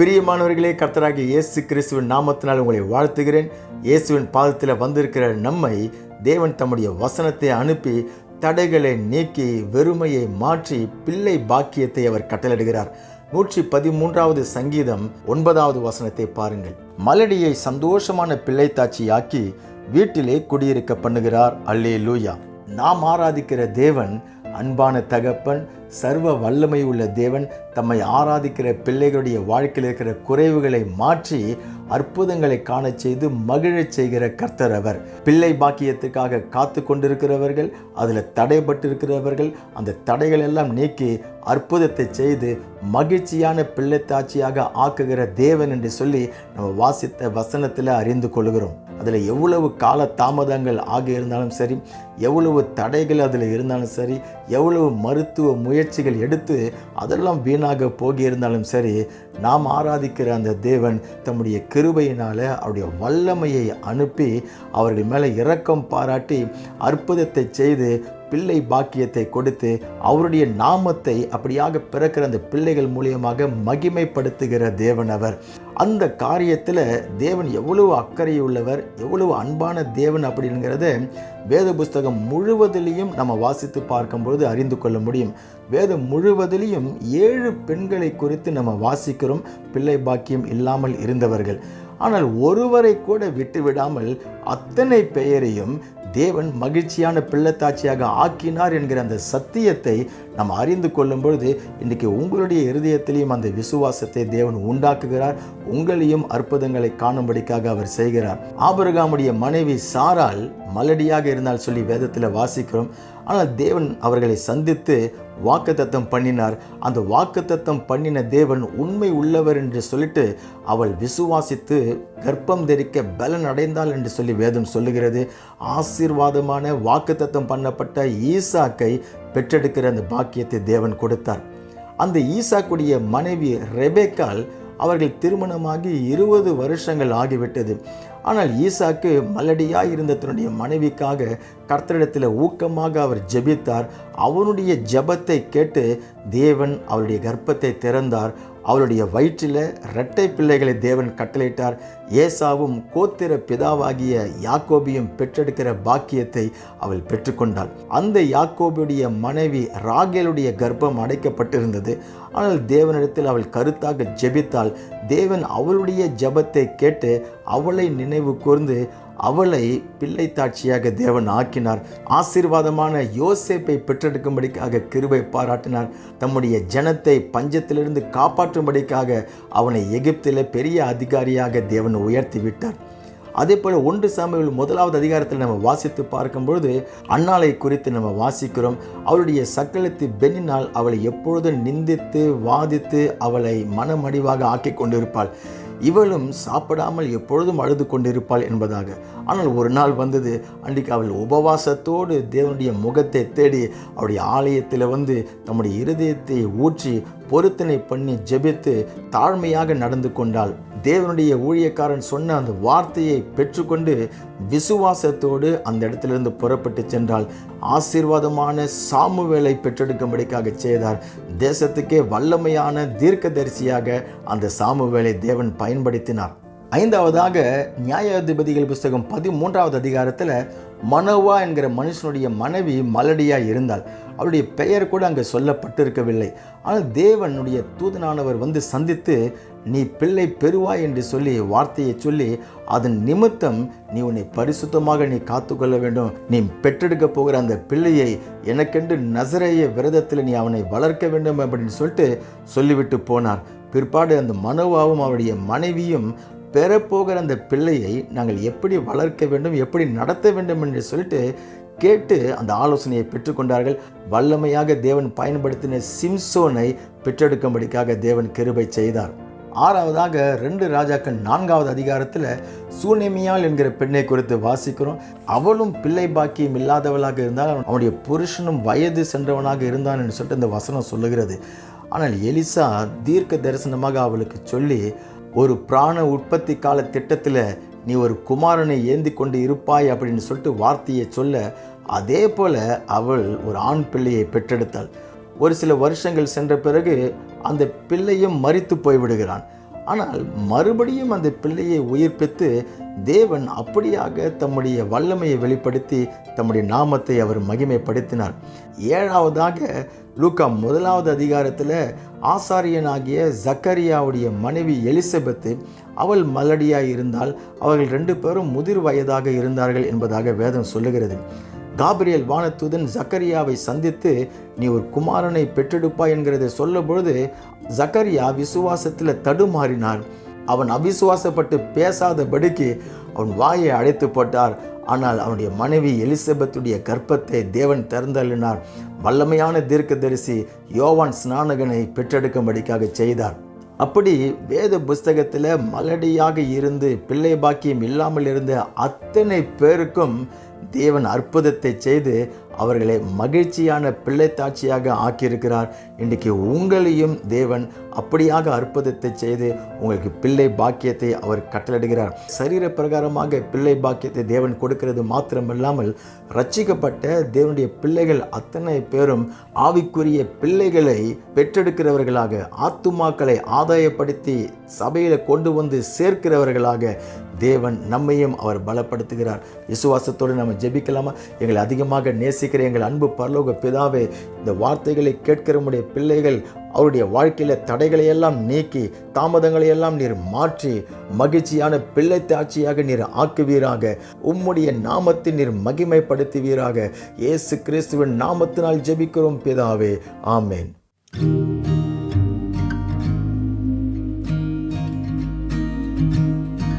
பிரியமானவர்களே கர்த்தராகிய இயேசு கிறிஸ்துவின் நாமத்தினால் உங்களை வாழ்த்துகிறேன். இயேசுவின் பாதத்தில் வந்திருக்கிற நம்மை தேவன் தம்முடைய வசனத்தை அனுப்பி தடைகளை நீக்கி வெறுமையை மாற்றி பிள்ளை பாக்கியத்தை அவர் கட்டளிடுகிறார் நூற்றி பதிமூன்றாவது சங்கீதம் ஒன்பதாவது வசனத்தை பாருங்கள். மலடியை சந்தோஷமான பிள்ளை தாட்சியாக்கி வீட்டிலே குடியிருக்க பண்ணுகிறார். அல்லே லூயா நாம் ஆராதிக்கிற தேவன் அன்பான தகப்பன் சர்வ வல்லமை உள்ள தேவன் தம்மை ஆராதிக்கிற பிள்ளைகளுடைய வாழ்க்கையில் இருக்கிற குறைவுகளை மாற்றி அற்புதங்களை காணச் செய்து மகிழச் செய்கிற கர்த்தர் அவர். பிள்ளை பாக்கியத்துக்காக காத்து கொண்டிருக்கிறவர்கள் அதில் தடைபட்டிருக்கிறவர்கள் அந்த தடைகள் எல்லாம் நீக்கி அற்புதத்தை செய்து மகிழ்ச்சியான பிள்ளைத்தாட்சியாக ஆக்குகிற தேவன் என்று சொல்லி நம்ம வாசித்த வசனத்தில் அறிந்து கொள்கிறோம். அதில் எவ்வளவு கால தாமதங்கள் ஆகி இருந்தாலும் சரி எவ்வளவு தடைகள் அதில் இருந்தாலும் சரி எவ்வளவு மருத்துவ முயற்சிகள் எடுத்து அதெல்லாம் வீணாக போகியிருந்தாலும் சரி நாம் ஆராதிக்கிற அந்த தேவன் தம்முடைய கிருபையினால் அவருடைய வல்லமையை அனுப்பி அவர்கள் மேலே இரக்கம் பாராட்டி அற்புதத்தை செய்து பிள்ளை பாக்கியத்தை கொடுத்து அவருடைய நாமத்தை அப்படியாக பிறக்கிற அந்த பிள்ளைகள் மூலியமாக மகிமைப்படுத்துகிற தேவன் அவர். அந்த காரியத்தில் தேவன் எவ்வளவு அக்கறையுள்ளவர் எவ்வளவு அன்பான தேவன் அப்படிங்கிறத வேத புஸ்தகம் முழுவதிலையும் நம்ம வாசித்து பார்க்கும்பொழுது அறிந்து கொள்ள முடியும். வேதம் முழுவதிலையும் ஏழு பெண்களை குறித்து நம்ம வாசிக்கிறோம். பிள்ளை பாக்கியம் இல்லாமல் இருந்தவர்கள். ஆனால் ஒருவரை கூட விட்டு விடாமல் அத்தனை பெயரையும் தேவன் மகிழ்ச்சியான பிள்ளைத்தாட்சியாக ஆக்கினார் என்கிற அந்த சத்தியத்தை நாம் அறிந்து கொள்ளும் பொழுது இன்றைக்கி உங்களுடைய இருதயத்திலையும் அந்த விசுவாசத்தை தேவன் உண்டாக்குகிறார். உங்களையும் அற்புதங்களை காணும்படிக்காக அவர் செய்கிறார். ஆபரகாமுடைய மனைவி சாரால் மலடியாக இருந்தால் சொல்லி வேதத்தில் வாசிக்கிறோம். ஆனால் தேவன் அவர்களை சந்தித்து வாக்குத்தத்தம் பண்ணினார். அந்த வாக்குத்தத்தம் பண்ணின தேவன் உண்மை உள்ளவர் என்று சொல்லிட்டு அவள் விசுவாசித்து கர்ப்பம் தெரிக்க பலன் அடைந்தாள் என்று சொல்லி வேதம் சொல்லுகிறது. ஆசீர்வாதமான வாக்குத்தத்தம் பண்ணப்பட்ட ஈசாக்கை பெற்றெடுக்கிற அந்த பாக்கியத்தை தேவன் கொடுத்தார். அந்த ஈசாக்குடைய மனைவி ரெபேக்கால் அவர்கள் திருமணமாகி இருபது வருஷங்கள் ஆகிவிட்டது. ஆனால் ஈசாக்கு மலடியாக இருந்த தன்னுடைய மனைவிக்காக கர்த்தரிடத்தில் ஊக்கமாக அவர் ஜெபித்தார். அவனுடைய ஜெபத்தை கேட்டு தேவன் அவருடைய கர்ப்பத்தை திறந்தார். அவளுடைய வயிற்றில் இரட்டை பிள்ளைகளை தேவன் கட்டளையிட்டார். ஏசாவும் கோத்திர பிதாவாகிய யாக்கோபியும் பெற்றெடுக்கிற பாக்கியத்தை அவள் பெற்றுக்கொண்டாள். அந்த யாக்கோபியுடைய மனைவி ராகேலுடைய கர்ப்பம் அடைக்கப்பட்டிருந்தது. ஆனால் தேவனிடத்தில் அவள் கருத்தாக ஜெபித்தாள். தேவன் அவளுடைய ஜெபத்தை கேட்டு அவளை நினைவு கூர்ந்து அவளை பிள்ளை தாட்சியாக தேவன் ஆக்கினார். ஆசீர்வாதமான யோசேப்பை பெற்றெடுக்கும்படிக்காக கிருபை பாராட்டினார். தம்முடைய ஜனத்தை பஞ்சத்திலிருந்து காப்பாற்றும்படிக்காக அவனை எகிப்தில் பெரிய அதிகாரியாக தேவன் உயர்த்தி விட்டார் அதே போல் ஒன்று சாமியில் முதலாவது அதிகாரத்தில் நம்ம வாசித்து பார்க்கும்பொழுது அன்னாளை குறித்து நம்ம வாசிக்கிறோம். அவளுடைய சக்கலத்து பெண்ணினால் அவளை எப்பொழுதும் நிந்தித்து வாதித்து அவளை மனமடிவாக ஆக்கி கொண்டிருப்பாள் இவளும் சாப்பிடாமல் எப்பொழுதும் அழுது கொண்டிருப்பாள் என்பதாக. ஆனால் ஒரு நாள் வந்தது அன்றைக்கு அவள் உபவாசத்தோடு தேவனுடைய முகத்தை தேடி அவருடைய ஆலயத்தில் வந்து தம்முடைய இருதயத்தை ஊற்றி பொருத்தனை பண்ணி ஜெபித்து தாழ்மையாக நடந்து கொண்டாள். தேவனுடைய ஊழியக்காரன் சொன்ன அந்த வார்த்தையை பெற்றுக்கொண்டு விசுவாசத்தோடு அந்த இடத்திலிருந்து புறப்பட்டு சென்றால் ஆசீர்வாதமான சாமுவேலை பெற்றெடுக்கும்படிக்காக செய்தார். தேசத்துக்கே வல்லமையான தீர்க்கதரிசியாக அந்த சாமுவேலை தேவன் பயன்படுத்தினார். ஐந்தாவதாக நியாயாதிபதிகள் புஸ்தகம் பதிமூன்றாவது அதிகாரத்தில் மனோவா என்கிற மனுஷனுடைய மனைவி மலடியாக இருந்தாள். அவருடைய பெயர் கூட அங்கே சொல்லப்பட்டிருக்கவில்லை. ஆனால் தேவனுடைய தூதனானவர் வந்து சந்தித்து நீ பிள்ளை பெறுவாய் என்று சொல்லி வார்த்தையை சொல்லி அதன் நிமித்தம் நீ உன்னை பரிசுத்தமாக நீ காத்துக்கொள்ள வேண்டும். நீ பெற்றெடுக்க போகிற அந்த பிள்ளையை எனக்கென்று நசரைய விரதத்தில் நீ அவனை வளர்க்க வேண்டும் அப்படின்னு சொல்லிட்டு சொல்லிவிட்டு போனார். பிற்பாடு அந்த மனோவாவும் அவருடைய மனைவியும் பெறப்போகிற அந்த பிள்ளையை நாங்கள் எப்படி வளர்க்க வேண்டும் எப்படி நடத்த வேண்டும் என்று சொல்லிட்டு கேட்டு அந்த ஆலோசனையை பெற்றுக்கொண்டார்கள் வல்லமையாக தேவன் பயன்படுத்தின சிம்சோனை பெற்றெடுக்கும்படிக்காக தேவன் கிருபை செய்தார். ஆறாவதாக ரெண்டு ராஜாக்கள் நான்காவது அதிகாரத்தில் சூனேமியால் என்கிற பெண்ணை குறித்து வாசிக்கிறோம். அவளும் பிள்ளை பாக்கியம் இல்லாதவளாக இருந்தால் அவனுடைய புருஷனும் வயது சென்றவனாக இருந்தான் என்று சொல்லிட்டு இந்த வசனம் சொல்லுகிறது. ஆனால் எலிசா தீர்க்க தரிசனமாக அவளுக்கு சொல்லி ஒரு பிராண உற்பத்தி கால திட்டத்தில் நீ ஒரு குமாரனை ஏந்தி கொண்டு இருப்பாய் அப்படின்னு சொல்லிட்டு வார்த்தையை சொல்ல அதே போல் அவள் ஒரு ஆண் பிள்ளையை பெற்றெடுத்தாள். ஒரு சில வருஷங்கள் சென்ற பிறகு அந்த பிள்ளையும் மறித்து போய்விடுகிறான். ஆனால் மறுபடியும் அந்த பிள்ளையை உயிர்ப்பித்து தேவன் அப்படியாக தம்முடைய வல்லமையை வெளிப்படுத்தி தம்முடைய நாமத்தை அவர் மகிமைப்படுத்தினார். ஏழாவதாக லூக்கா முதலாவது அதிகாரத்தில் ஆசாரியனாகிய ஜக்கரியாவுடைய மனைவி எலிசபெத்து அவள் மலடியாக இருந்தால் அவர்கள் ரெண்டு பேரும் முதிர் வயதாக இருந்தார்கள் என்பதாக வேதம் சொல்லுகிறது. காபிரியல் வானத்துதன் ஜக்கரியாவை சந்தித்து நீ ஒரு குமாரனை பெற்றெடுப்பாய் என்கிறதை சொல்லும்பொழுது ஜக்கரியா விசுவாசத்தில் தடுமாறினார் அவன் அவிசுவாசப்பட்டு பேசாதபடிக்கு அவன் வாயை அடைத்து போட்டார். ஆனால் அவனுடைய மனைவி எலிசபெத்துடைய கற்பத்தை தேவன் திறந்தள்ளினார். வல்லமையான தீர்க்கதரிசி யோவான் ஸ்நானகனை பெற்றெடுக்கும்படிக்காக செய்தார். அப்படி வேத புஸ்தகத்தில் மலடியாக இருந்து பிள்ளை பாக்கியம் இல்லாமல் இருந்த அத்தனை பேருக்கும் தேவன் அற்புதத்தை செய்து அவர்களை மகிழ்ச்சியான பிள்ளைத்தாட்சியாக ஆக்கியிருக்கிறார். இன்றைக்கு உங்களையும் தேவன் அப்படியாக அற்புதத்தை செய்து உங்களுக்கு பிள்ளை பாக்கியத்தை அவர் கட்டளிடுகிறார் சரீர பிரகாரமாக பிள்ளை பாக்கியத்தை தேவன் கொடுக்கிறது மாத்திரமல்லாமல் ரட்சிக்கப்பட்ட தேவனுடைய பிள்ளைகள் அத்தனை பேரும் ஆவிக்குரிய பிள்ளைகளை பெற்றெடுக்கிறவர்களாக ஆத்துமாக்களை ஆதாயப்படுத்தி சபையில் கொண்டு வந்து சேர்க்கிறவர்களாக தேவன் நம்மையும் அவர் பலப்படுத்துகிறார். விசுவாசத்தோடு நம்ம ஜெபிக்கலாமா? எங்களை அதிகமாக நேசி நேசிக்கிற எங்கள் அன்பு பரலோக பிதாவே இந்த வார்த்தைகளை கேட்கிற உடைய பிள்ளைகள் அவருடைய வாழ்க்கையில் தடைகளை எல்லாம் நீக்கி தாமதங்களை எல்லாம் நீர் மாற்றி மகிழ்ச்சியான பிள்ளை தாட்சியாக நீர் ஆக்குவீராக. உம்முடைய நாமத்தை நீர் மகிமைப்படுத்துவீராக. இயேசு கிறிஸ்துவின் நாமத்தினால் ஜெபிக்கிறோம் பிதாவே. ஆமேன்.